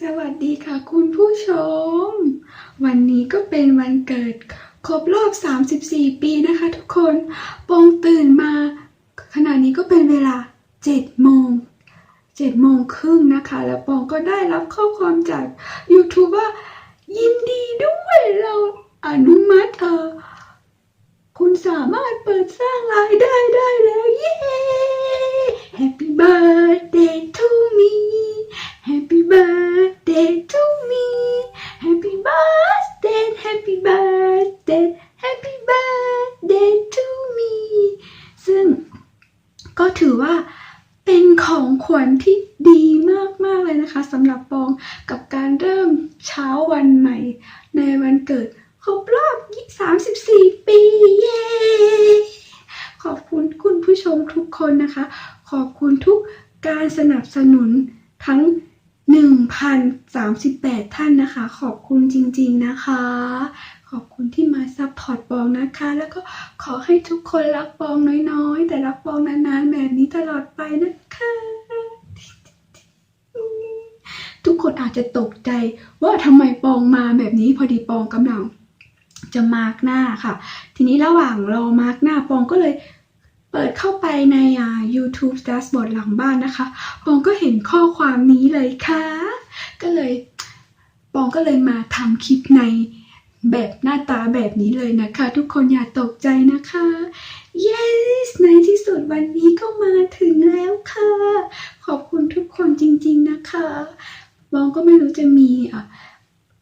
สวัสดีค่ะคุณผู้ชม วันนี้ก็เป็นวันเกิด ครบรอบ 34 ปีนะคะทุกคนปองตื่นมา ขณะนี้ก็เป็นเวลา 7 โมง 7 โมงครึ่งนะคะ แล้วปองก็ได้รับข้อความจาก YouTube ว่ายินดีด้วยเราอนุมัติเออคุณสามารถเปิดสร้างรายได้ได้แล้ว เย้ ก็ถือว่าเป็นของขวัญที่ดีมาก ๆ เลยนะคะสำหรับปองกับการเริ่มเช้าวันใหม่ ในวันเกิดครบรอบ 34 ปี เย้ ขอบคุณคุณผู้ชมทุกคนนะคะ ขอบคุณทุกการสนับสนุนทั้ง 1,038 ท่านนะคะ ขอบคุณจริง ๆ นะคะ ขอบคุณที่มาซัพพอร์ตปองนะคะ แล้วก็ ขอให้ทุกคนรักปองน้อยๆ แต่รักปองนานๆแบบนี้ตลอดไปนะคะ ทุกคนอาจจะตกใจว่าทำไมปองมาแบบนี้พอดีปองกำลังจะมาร์กหน้าค่ะ ทีนี้ระหว่างรอมาร์กหน้าปองก็เลยเปิดเข้าไปในอ่า YouTube Dashboard หลังบ้านนะคะ ปองก็เห็นข้อความนี้เลยค่ะ ก็เลย ปองก็เลยมาทำคลิปใน แบบหน้าตาแบบนี้เลยนะคะ ทุกคนอย่าตกใจนะคะ yes ในที่สุดวันนี้ก็มาถึงแล้วค่ะ ขอบคุณทุกคนจริงๆนะคะปองก็ไม่รู้จะมีอะ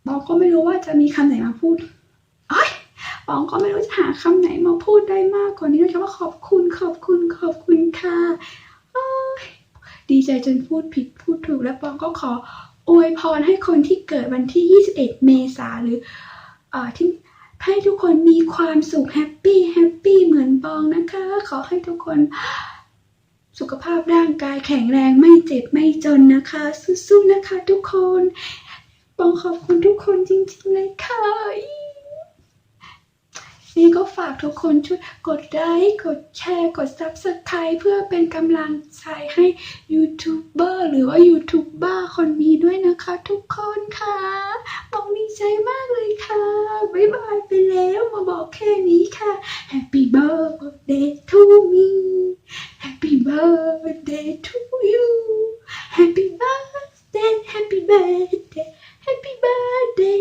ปองก็ไม่รู้ว่าจะมีคำไหนมาพูดเอ้ยปองก็ไม่รู้จะหาคำไหนมาพูดได้มากกว่านี้นอกจากว่าขอบคุณขอบคุณขอบคุณค่ะดีใจจนพูดผิดพูดถูกและปองก็ขออวยพรให้คนที่เกิดวันที่ 21 เมษาหรือ ที่ให้ทุกคนมีความสุขแฮปปี้แฮปปี้เหมือนปองนะคะ ขอให้ทุกคนสุขภาพร่างกายแข็งแรงไม่เจ็บไม่จนนะคะ สู้ๆนะคะ ทุกคนปองขอบคุณทุกคนจริงๆเลยค่ะนี่ก็ฝากทุกคนช่วยกดไลค์กดแชร์ กด Subscribe เพื่อเป็นกำลังใจให้ยูทูบเบอร์หรือว่ายูทูบเบอร์คนนี้ด้วยนะคะ ทุกคนค่ะปองดีใจมากเลยค่ะ บ๊ายบายไปแล้วมาบอกแค่นี้ค่ะ Happy birthday to me. Happy birthday to you. Happy birthday Happy birthday Happy birthday